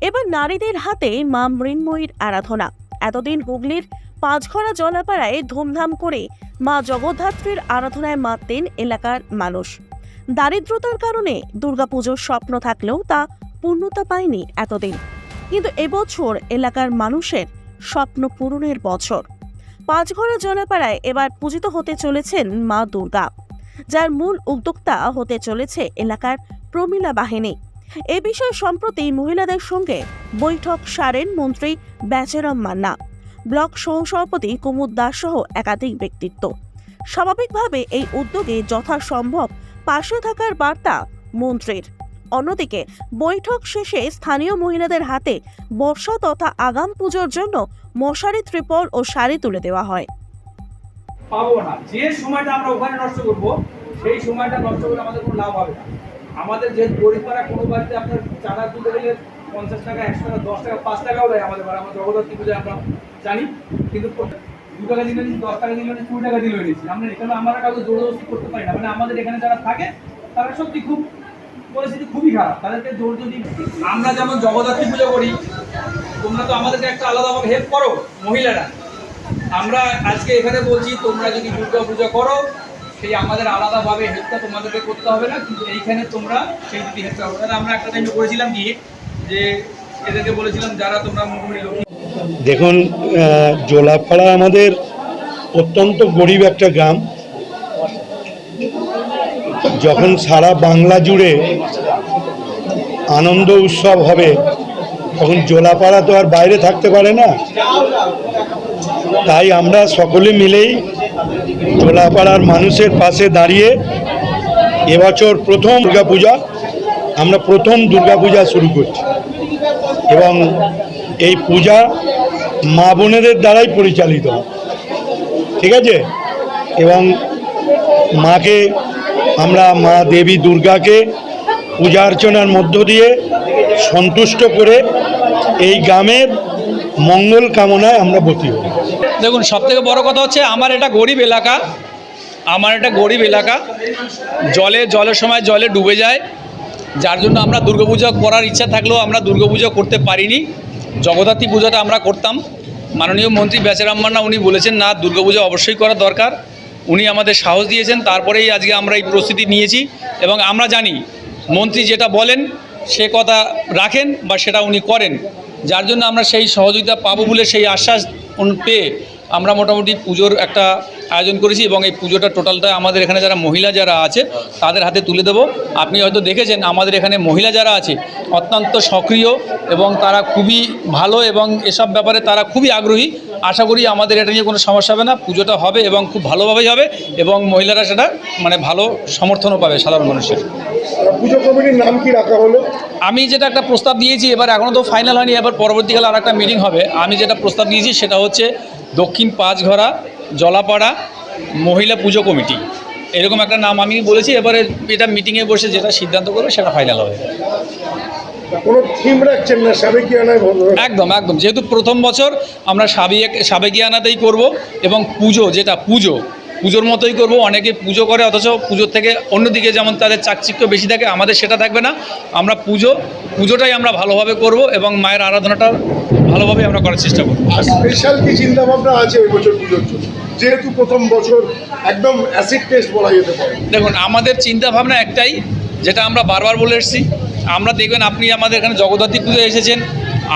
এবার নারীদের হাতে মা মৃন্ময়ীর আরাধনা। এতদিন হুগলির পাঁচঘরা জলাপাড়ায় ধুমধাম করে মা জগদ্ধাত্রীর আরাধনায় মাততেন এলাকার মানুষ। দারিদ্রতার কারণে দুর্গাপুজোর স্বপ্ন থাকলেও তা পূর্ণতা পায়নি এতদিন। কিন্তু এবছর এলাকার মানুষের স্বপ্ন পূরণের বছর। পাঁচঘরা জলাপাড়ায় এবার পূজিত হতে চলেছেন মা দুর্গা, যার মূল উদ্যোক্তা হতে চলেছে এলাকার প্রমীলা বাহিনী। এ বিষয়ে সম্প্রতি মহিলাদের সঙ্গে বৈঠক সারেন মন্ত্রী বেচারাম মান্না। ব্লক সহসভাপতি কুমুদ দাস সহ একাধিক ব্যক্তিত্ব। স্বাভাবিকভাবে এই উদ্যোগে যথাসম্ভব পাশে থাকার বার্তা মন্ত্রীর। অন্যদিকে, বৈঠক শেষে স্থানীয় মহিলাদের হাতে বর্ষা তথা আগাম পুজোর জন্য মশারি, ত্রিপল ও শাড়ি তুলে দেওয়া হয়। পাবো না। যে সময়টা আমরা ওখানে নষ্ট করব, সেই সময়টা নষ্ট করলে আমাদের কোনো লাভ হবে না। আমাদের যে গরিবপাড়া কোনো বাড়িতে আপনার চাঁদা তুলতে গেলে পঞ্চাশ টাকা, একশো টাকা, দশ টাকা, পাঁচ টাকাও দেয় আমাদের বাড়ি। আমরা জগদ্ধাত্রী পুজোয় আমরা জানি, কিন্তু দু টাকা দিলে নিচ্ছি দশ টাকা দিলে নিচ্ছি কুড়ি টাকা দিলেও নিচ্ছি আমরা এখানে আমরা কাউকে জোরজবস্তি করতে পারি না। মানে আমাদের এখানে যারা থাকে, তারা সত্যি খুব পরিস্থিতি খুবই খারাপ। তাদেরকে জোর যদি আমরা যেমন জগদ্ধাত্রী পুজো করি, তোমরা তো আমাদেরকে একটা আলাদাভাবে হেল্প করো, মহিলারা। আমরা আজকে এখানে বলছি, তোমরা যদি দুর্গা পুজো করো সেই আমাদের আলাদাভাবে হেল্পটা তোমাদেরকে করতে হবে না, কিন্তু এইখানে তোমরা সেই যদি হেল্পটা হবে আমরা একটা টাইমে করেছিলাম কি যে এদেরকে বলেছিলাম, যারা তোমরা মোটামুটি লক্ষ্মী দেখুন জোলাপাড়া আমাদের অত্যন্ত গরিব একটা গ্রাম। যখন সারা বাংলা জুড়ে আনন্দ উৎসব হবে, তখন জোলাপাড়া তো আর বাইরে থাকতে পারে না। তাই আমরা সকলে মিলেই জোলাপাড়ার মানুষের পাশে দাঁড়িয়ে এবছর প্রথম দুর্গাপূজা, আমরা প্রথম দুর্গাপূজা শুরু করছি। এবং এই পূজা মা বোনেদের দ্বারাই পরিচালিত ঠিক আছে? এবং মাকে আমরা মা দেবী দুর্গাকে পূজা অর্চনার মধ্য দিয়ে সন্তুষ্ট করে এই গ্রামের মঙ্গল কামনায় আমরা বতি হই দেখুন সব থেকে বড় কথা হচ্ছে আমার এটা গরিব এলাকা। আমার এটা গরিব এলাকা। জলে, জলের সময় জলে ডুবে যায়। যার জন্য আমরা দুর্গাপুজো করার ইচ্ছা থাকলেও আমরা দুর্গাপুজো করতে পারিনি। জগদ্ধাত্রী পুজোটা আমরা করতাম। মাননীয় মন্ত্রী বেচারাম মান্না উনি বলেছেন, না, দুর্গাপুজো অবশ্যই করা দরকার। উনি আমাদের সাহস দিয়েছেন। তারপরেই আজকে আমরা এই প্রস্তুতি নিয়েছি এবং আমরা জানি মন্ত্রী যেটা বলেন, সে কথা রাখেন বা সেটা উনি করেন। যার জন্য আমরা সেই সহযোগিতা পাবো বলে সেই আশ্বাস পেয়ে আমরা মোটামুটি পুজোর একটা আয়োজন করেছি এবং এই পুজোটা টোটালটা আমাদের এখানে যারা মহিলা যারা আছে, তাদের হাতে তুলে দেবো। আপনি হয়তো দেখেছেন আমাদের এখানে মহিলা যারা আছে, অত্যন্ত সক্রিয় এবং তারা খুবই ভালো এবং এসব ব্যাপারে তারা খুবই আগ্রহী। আশা করি আমাদের এটা নিয়ে কোনো সমস্যা হবে না। পুজোটা হবে এবং খুব ভালোভাবেই হবে এবং মহিলারা সেটা মানে ভালো সমর্থনও পাবে সাধারণ মানুষের। পুজো কমিটির নাম কি রাখা হলো? আমি যেটা একটা প্রস্তাব দিয়েছি এবার এখনও তো ফাইনাল হয়নি এবার পরবর্তীকালে আর একটা মিটিং হবে। আমি যেটা প্রস্তাব দিয়েছি সেটা হচ্ছে দক্ষিণ পাঁচঘরা জলাপাড়া মহিলা পুজো কমিটি। এরকম একটা নাম আমি বলেছি এবারে এটা মিটিংয়ে বসে যেটা সিদ্ধান্ত করবে সেটা ফাইনাল হবে। কোনো থিম রাখছেন না সাবেকিয়ানায় একদম একদম। যেহেতু প্রথম বছর আমরা সাবেক সাবেকিয়ানাতেই করব এবং পুজো যেটা পুজো পুজোর মতোই করব অনেকে পুজো করে অথচ পুজোর থেকে অন্যদিকে যেমন তাদের চাকচিক্য বেশি থাকে আমাদের সেটা থাকবে না। আমরা পুজো পুজোটাই আমরা ভালোভাবে করব এবং মায়ের আরাধনাটা ভালোভাবে আমরা করার চেষ্টা করব। আর স্পেশাল কি চিন্তা ভাবনা আছে এই বছর পুজোর জন্য? যেহেতু প্রথম বছর একদম অ্যাসিড টেস্ট বলা যেতে পারে। দেখুন আমাদের চিন্তা ভাবনা একটাই যেটা আমরা বারবার বলে এসেছি। আমরা দেখবেন আপনি আমাদের এখানে জগদ্ধাত্রী পুজো এসেছেন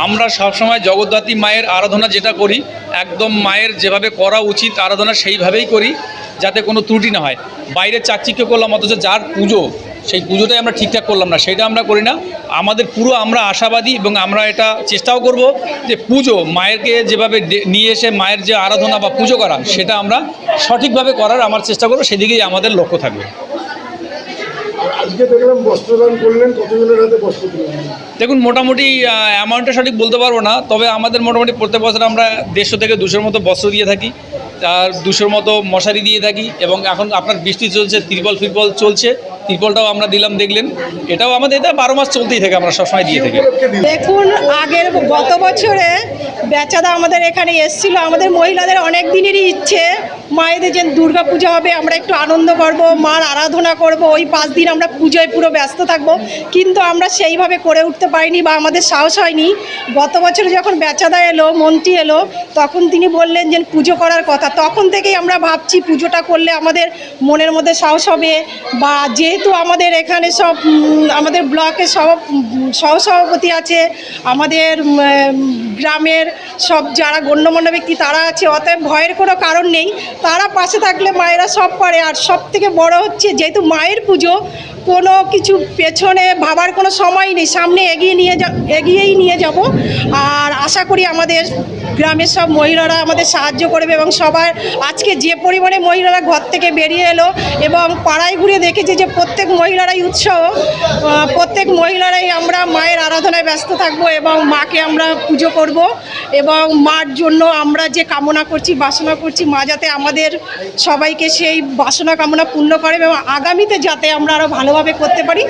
আমরা সবসময় জগদ্ধাত্রী মায়ের আরাধনা যেটা করি, একদম মায়ের যেভাবে করা উচিত আরাধনা সেইভাবেই করি, যাতে কোনো ত্রুটি না হয়। বাইরে চাকচিক্য করলাম অথচ যার পুজো, সেই পুজোটাই আমরা ঠিকঠাক করলাম না, সেটা আমরা করি না। আমাদের পুরো আমরা আশাবাদী এবং আমরা এটা চেষ্টাও করব যে পুজো, মায়েরকে যেভাবে নিয়ে এসে মায়ের যে আরাধনা বা পুজো করা, সেটা আমরা সঠিকভাবে করার আমার চেষ্টা করব, সেদিকেই আমাদের লক্ষ্য থাকবে। দেখুন, মোটামুটি অ্যামাউন্টটা সঠিক বলতে পারব না, তবে আমাদের মোটামুটি প্রত্যেক বছর আমরা দেড়শো থেকে দুশোর মতো বস্ত্র দিয়ে থাকি, আর দুশোর মতো মশারি দিয়ে থাকি, এবং এখন আপনার বৃষ্টি চলছে তিরবল ফিরবল চলছে ত্রিপলটাও আমরা দিলাম, দেখলেন। এটাও আমাদের, এটা বারো মাস চলতেই থাকে, আমরা সবসময় দিয়ে থাকি। দেখুন, আগের গত বছরে বেচাদা আমাদের এখানে এসেছিল। আমাদের মহিলাদের অনেক দিনেরই ইচ্ছে, মায়েদের যে দুর্গা পূজা হবে, আমরা একটু আনন্দ করব, মার আরাধনা করব, ওই পাঁচ দিন আমরা পুজোয় পুরো ব্যস্ত থাকব। কিন্তু আমরা সেইভাবে করে উঠতে পারিনি বা আমাদের সাহস হয়নি। গত বছরে যখন বেচাদা এলো, মন্ত্রী এলো, তখন তিনি বললেন যে পুজো করার কথা। তখন থেকেই আমরা ভাবছি পুজোটা করলে আমাদের মনের মধ্যে সাহস হবে বা যেহেতু আমাদের এখানে সব আমাদের ব্লকে সব সহ সহসভাপতি আছে, আমাদের গ্রামের সব যারা গণ্যমান্য ব্যক্তি তারা আছে, অতএব ভয়ের কোনো কারণ নেই। তারা পাশে থাকলে মায়েরা সব পারে, আর সব থেকে বড় হচ্ছে যেহেতু মায়ের পুজো কোনো কিছু পেছনে ভাবার কোনো সময় নেই। সামনে এগিয়ে নিয়ে যা, এগিয়েই নিয়ে যাব। আর আশা করি আমাদের গ্রামের সব মহিলারা আমাদের সাহায্য করবে এবং সবার আজকে যে পরিমাণে মহিলারা ঘর থেকে বেরিয়ে এলো এবং পাড়ায় ঘুরে দেখেছি যে প্রত্যেক মহিলারাই উৎসাহ প্রত্যেক মহিলারাই আমরা মায়ের আরাধনায় ব্যস্ত থাকব এবং মাকে আমরা পুজো করব। এবং মার জন্য আমরা যে কামনা করছি, বাসনা করছি, মা যাতে আমাদের সবাইকে সেই বাসনা কামনা পূর্ণ করে এবং আগামীতে যাতে আমরা আরও ভালোভাবে করতে পারি।